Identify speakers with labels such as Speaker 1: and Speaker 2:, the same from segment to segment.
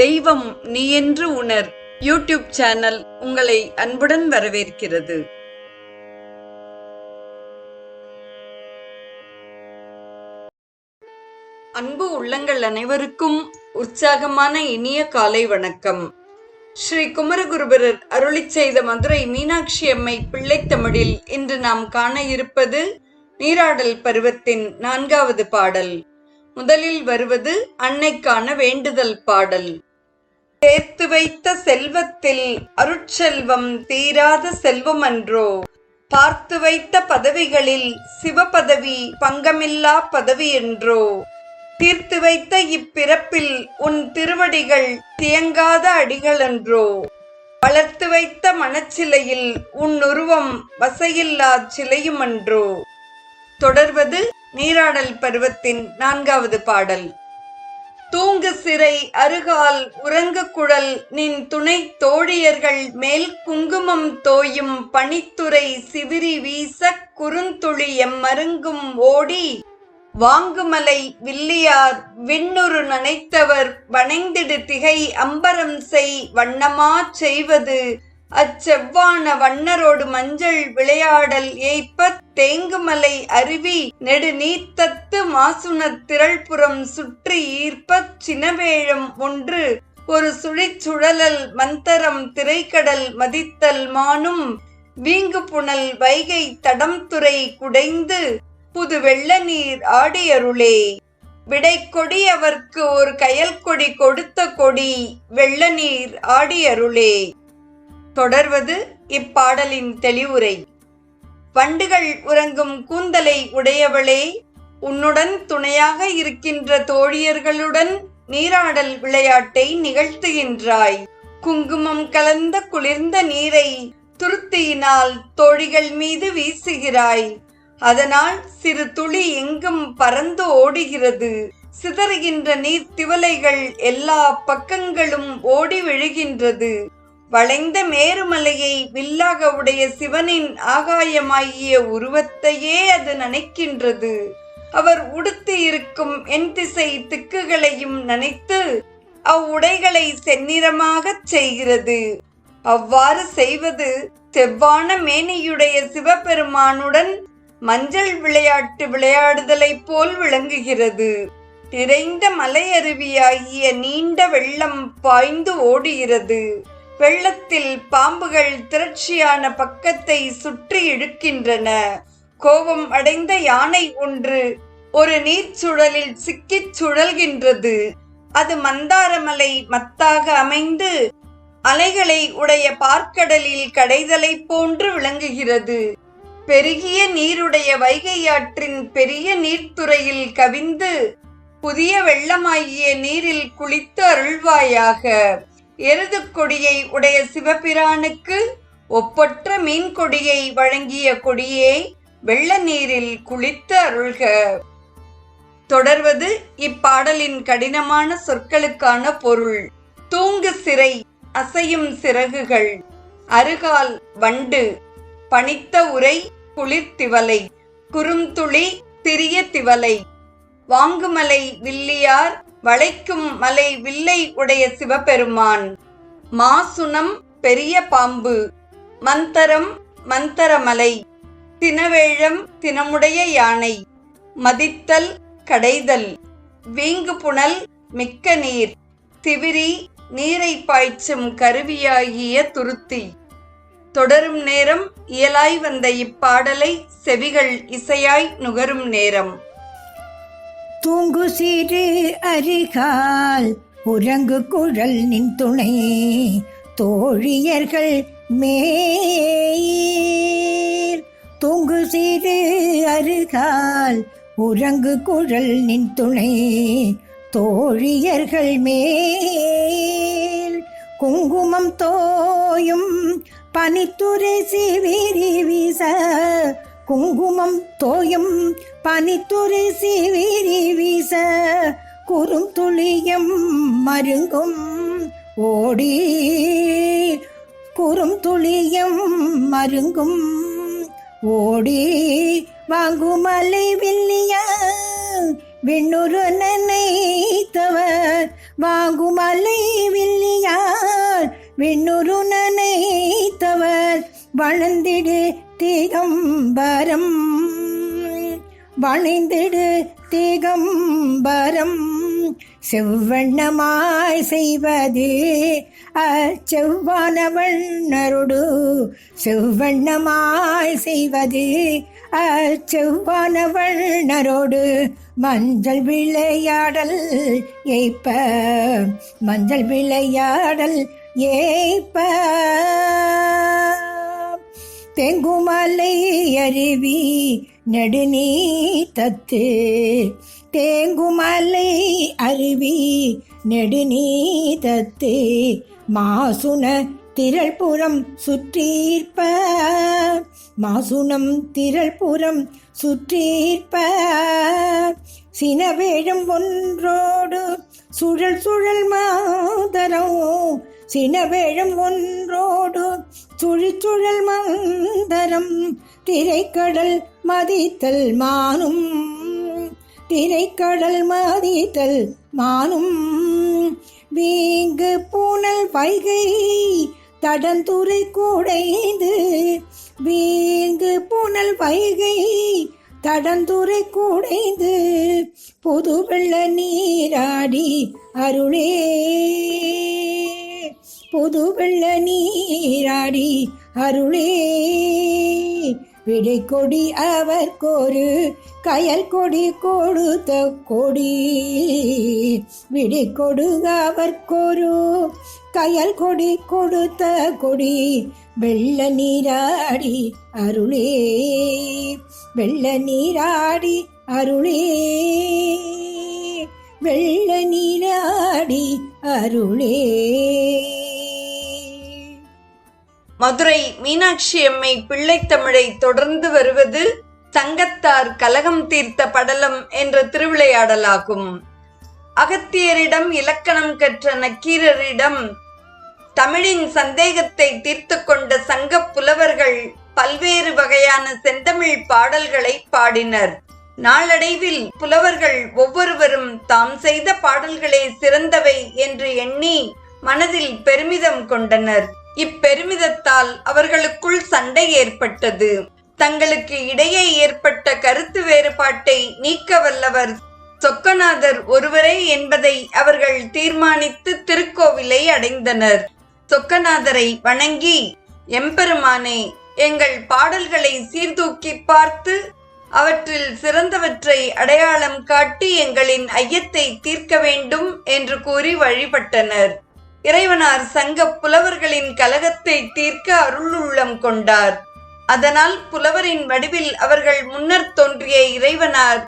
Speaker 1: தெய்வம் நீ என்று உணர். யூடியூப் சேனல் உங்களை அன்புடன் வரவேற்கிறது. அன்பு உள்ளங்கள் அனைவருக்கும் உற்சாகமான இனிய காலை வணக்கம். ஸ்ரீ குமரகுருபரர் அருளிச் செய்த மதுரை மீனாட்சி அம்மை பிள்ளைத்தமிழில் இன்று நாம் காண இருப்பது நீராடல் பருவத்தின் நான்காவது பாடல். முதலில் வருவது அன்னைக்கான வேண்டுதல் பாடல். சேர்த்து வைத்த செல்வத்தில் அருட்செல்வம் தீராத செல்வம் அன்றோ பார்த்து வைத்த பதவிகளில் சிவபதவி பங்கமில்லா பதவி என்றோ. தீர்த்து வைத்த இப்பிறப்பில் உன் திருவடிகள் தியங்காத அடிகளன்றோ வளர்த்து வைத்த மனச்சிலையில் உன் உருவம் வசையில்லா சிலையுமன்றோ தொடர்வது நீராடல் பருவத்தின் நான்காவது பாடல். தூங்கு சிறை அருகால் உறங்கு குழல் நின் துணை தோழியர்கள் மேல் குங்குமம் தோயும் பனித்துறை சிவிரி வீச குறுந்துளி எம்மருங்கும் ஓடி. வாங்குமலை வில்லியார் விண்ணுரு நனைத்தவர் வணைந்திடு திகை அம்பரம் செய் வண்ணமாச் செய்வது அச்செவ்வான வண்ணரோடு மஞ்சள் விளையாடல் ஏய்ப்ப தேங்குமலை அருவி நெடுநீத்தத்து மாசுணத் திரள்புறம் சுற்றி ஈர்ப்பச் சினவேழம் ஒன்று. ஒரு சுழிச்சுழலல் மந்தரம் திரைக்கடல் மதித்தல் மானும். வீங்கு புனல் வைகை தடம்துறை குடைந்து புது வெள்ள நீர் ஆடியருளே. விடை கொடி அவர்க்கு ஒரு கயல் கொடி கொடுத்த கொடி வெள்ள நீர் ஆடியருளே. தொடர்வது இப்பாடலின் தெளிவுரை. வண்டுகள் உறங்கும் கூந்தலை உடையவளே உன்னுடன் துணையாக இருக்கின்ற தோழியர்களுடன் நீராடல் விளையாட்டை நிகழ்த்துகின்றாய். குங்குமம் கலந்த குளிர்ந்த நீரை துருத்தியினால் தோழிகள் மீது வீசுகிறாய். அதனால் சிறு துளி எங்கும் பறந்து ஓடுகிறது. சிதறுகின்ற நீர் திவலைகள் எல்லா பக்கங்களும் ஓடி விழுகின்றது. வளைந்த மேருமலையை வில்லாக உடைய சிவனின் ஆகாயமாகிய உருவத்தையே அது நனைக்கின்றது. அவர் உடுத்தி இருக்கும் என் திசை திக்குகளையும் நனைத்து அவ்வுடைகளை செந்நிறமாகச் செய்கிறது. அவ்வாறு செய்வது செவ்வான மேனியுடைய சிவபெருமானுடன் மஞ்சள் விளையாட்டு விளையாடுதலைப் போல் விளங்குகிறது. நிறைந்த மலையருவியாகிய நீண்ட வெள்ளம் பாய்ந்து ஓடுகிறது. வெள்ளத்தில் பாம்புகள் திரட்சியான பக்கத்தை சுற்றி இழுக்கின்றன. கோபம் அடைந்த யானை ஒன்று ஒரு நீர்ச்சுழலில் சிக்கிச் சுழல்கின்றது. அது மந்தாரமலை மத்தாக அமைந்து அலைகளை உடைய பார்க்கடலில் கடைதலை போன்று விளங்குகிறது. பெருகிய நீருடைய வைகையாற்றின் பெரிய நீர்த்துறையில் கவிந்து புதிய வெள்ளமாகிய நீரில் குளித்து அருள்வாயாக. எருது கொடியை உடைய சிவபிரானுக்கு ஒப்பற்ற மீன் கொடியை வழங்கிய கொடியே வெள்ள நீரில் குளித்து அருள்க. தொடர்வது இப்பாடலின் கடினமான சொற்களுக்கான பொருள். தூங்கு சிறை அசையும் சிறகுகள் அருகால் வண்டு பனித்த உரை குளிர்த்திவலை குறுந்துளி சிறிய திவலை வாங்குமலை வில்லியார் வளைக்கும் மலை வில்லை உடைய சிவபெருமான். மாசுனம் பெரிய பாம்பு. மந்தரம் மந்தரமலை தினவேழம் தினமுடைய யானை. மதித்தல் கடைதல். வீங்கு புனல் மிக்க நீர். திவிரி நீரை பாய்ச்சும் கருவியாகிய துருத்தி. தொடரும் நேரம் இயலாய் வந்த இப்பாடலை செவிகள் இசையாய் நுகரும் நேரம்.
Speaker 2: தூங்கு சிறு அருகால் உறங்கு குழல் நின் துணை தோழியர்கள் மேயீர். தூங்கு சிறு அருகால் உறங்கு குழல் நின் துணை தோழியர்கள் மேல் குங்குமம் தோயும் பனித்துறை சிவிரி வீச குங்குமம் தோயும் பனித்துறை சிவிரி வீச குறுந்துளியம் மருங்கும் ஓடி. குறுந்துளியம் மருங்கும் ஓடி. வாங்குமலை வில்லியா விண்ணுரு நினைத்தவர் வாங்குமலை வில்லியார் விண்ணுரு நினைத்தவர் வளர்ந்திடு திகம்பரம். வளைந்திடு திகம்பரம். செவ்வண்ணமாய் செய்வது அச்செவ்வான வண்ணருடு செவ்வண்ணமாய் செய்வது அச்செவ்வான வண்ணரோடு மஞ்சள் விளையாடல் ஏய்ப்ப. மஞ்சள் விளையாடல் ஏய்ப்ப. தெங்குமலை அருவி நெடுநீ தத்து. தேங்குமலை அருவி நெடுநீ தத்து. மாசுன திரள்புறம் சுற்றீர்ப்ப. மாசுனம் திரள்புறம் சுற்றீர்ப்ப. சினவேழும் ஒன்றோடு சுழல் சுழல் மாதரம். சினவேழும் ஒன்றோடு சுழிச்சுழல் மந்தரம் திரைக்கடல் மதித்தல் மானும் திரைக்கடல் மதித்தல் மானும். வீங்கு பூனல் வைகை தடந்துரை கூடைந்து வீங்கு பூனல் வைகை தடந்துரை கூடைந்து புது வெள்ள நீராடி அருளே. புது வெள்ள நீராடி அருளே. விடை கொடி அவர் கோரு கயல் கொடி கொடுத்த கொடி. விடை கொடு கோரு கயல் கொடி கொடுத்த கொடி. வெள்ள நீராடி அருளே. வெள்ள நீராடி அருளே. வெள்ள நீராடி அருளே.
Speaker 1: மதுரை மீனாட்சி அம்மை பிள்ளைத்தமிழை தொடர்ந்து வருவது சங்கத்தார் கலகம் தீர்த்த படலம் என்ற திருவிளையாடலாகும். அகத்தியரிடம் இலக்கணம் கற்ற நக்கீரரிடம் தமிழின் சந்தேகத்தை தீர்த்து கொண்ட சங்க புலவர்கள் பல்வேறு வகையான செந்தமிழ் பாடல்களை பாடினர். நாளடைவில் புலவர்கள் ஒவ்வொருவரும் தாம் செய்த பாடல்களே சிறந்தவை என்று எண்ணி மனதில் பெருமிதம் கொண்டனர். இப்பெருமிதத்தால் அவர்களுக்குள் சண்டை ஏற்பட்டது. தங்களுக்கு இடையே ஏற்பட்ட கருத்து வேறுபாட்டை நீக்க வல்லவர் சொக்கநாதர் ஒருவரே என்பதை அவர்கள் தீர்மானித்து திருக்கோவிலை அடைந்தனர். சொக்கநாதரை வணங்கி எம்பெருமானே எங்கள் பாடல்களை சீர்தூக்கி பார்த்து அவற்றில் சிறந்தவற்றை அடையாளம் காட்டி எங்களின் ஐயத்தை தீர்க்க வேண்டும் என்று கூறி வழிபட்டனர். இறைவனார் சங்க புலவர்களின் கலகத்தை தீர்க்க அருளுள்ளம் கொண்டார். அதனால் புலவரின் வடிவில் அவர்கள் முன்னர் தோன்றிய இறைவனார்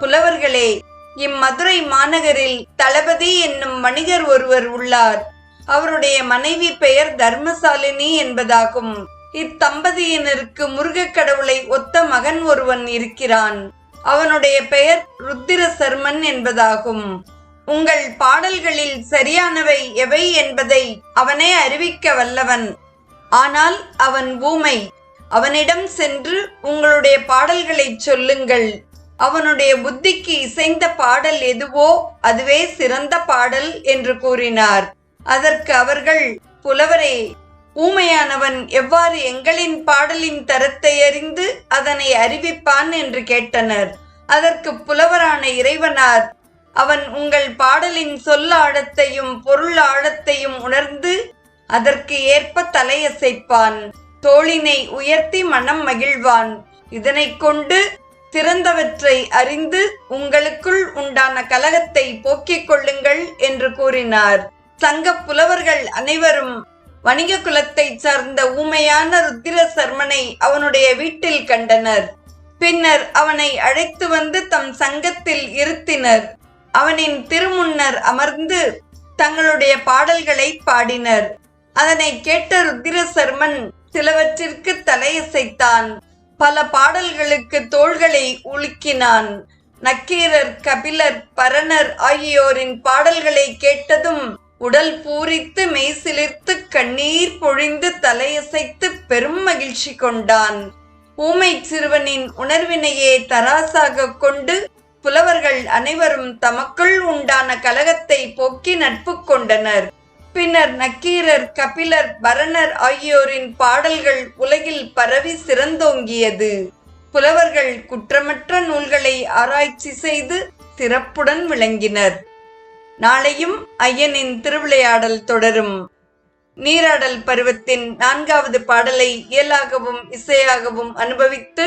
Speaker 1: புலவர்களே இம்மதுரை மாநகரில் தளபதி என்னும் வணிகர் ஒருவர் உள்ளார். அவருடைய மனைவி பெயர் தர்மசாலினி என்பதாகும். இத்தம்பதியினருக்கு முருகக் கடவுளை ஒத்த மகன் ஒருவன் இருக்கிறான். அவனுடைய பெயர் ருத்திர சர்மன் என்பதாகும். உங்கள் பாடல்களில் சரியானவை எவை என்பதை அவனே அறிவிக்க வல்லவன். ஆனால் அவன் ஊமை. அவனிடம் சென்று உங்களுடைய பாடல்களை சொல்லுங்கள். அவனுடைய புத்திக்கு இசைந்த பாடல் எதுவோ அதுவே சிறந்த பாடல் என்று கூறினார். அதற்கு அவர்கள் புலவரே ஊமையானவன் எவ்வாறு எங்களின் பாடலின் தரத்தை அறிந்து அதனை அறிவிப்பான்? என்று கேட்டனர். அதற்கு புலவரான இறைவனார் அவன் உங்கள் பாடலின் சொல் ஆழத்தையும் பொருள் ஆழத்தையும் உணர்ந்து அதற்கு ஏற்ப தலையசைப்பான். தோளினை உயர்த்தி மனம் மகிழ்வான். இதனைக் கொண்டு சிறந்தவற்றை அறிந்து உங்களுக்குள் உண்டான கலகத்தை போக்கிக் கொள்ளுங்கள் என்று கூறினார். சங்க புலவர்கள் அனைவரும் வணிக குலத்தைச் சார்ந்த ஊமையான ருத்திர சர்மனை அவனுடைய வீட்டில் கண்டனர். பின்னர் அவனை அழைத்து வந்து தம் சங்கத்தில் இருத்தினர். அவனின் திருமுன்னர் அமர்ந்து தங்களுடைய பாடல்களை பாடினர். அதனை கேட்ட ருத்திர சர்மன் சிலவற்றிற்கு தலையசைத்தான். பல பாடல்களுக்கு தோள்களை உலுக்கினான். நக்கீரர் கபிலர் பரணர் ஆகியோரின் பாடல்களை கேட்டதும் உடல் பூரித்து மெய்சிலிர்த்து கண்ணீர் பொழிந்து தலையசைத்து பெரும் மகிழ்ச்சி கொண்டான். ஊமை சிறுவனின் உணர்வினையே தராசாக கொண்டு புலவர்கள் அனைவரும் தமக்குள் உண்டான கலகத்தை போக்கி நட்பு கொண்டனர். பின்னர் நக்கீரர் கபிலர் பரணர் ஆகியோரின் பாடல்கள் உலகில் பரவி சிறந்தோங்கியது. புலவர்கள் குற்றமற்ற நூல்களை ஆராய்ச்சி செய்து சிறப்புடன் விளங்கினர். நாளையும் ஐயனின் திருவிளையாடல் தொடரும். நீராடல் பருவத்தின் நான்காவது பாடலை இயலாகவும் இசையாகவும் அனுபவித்து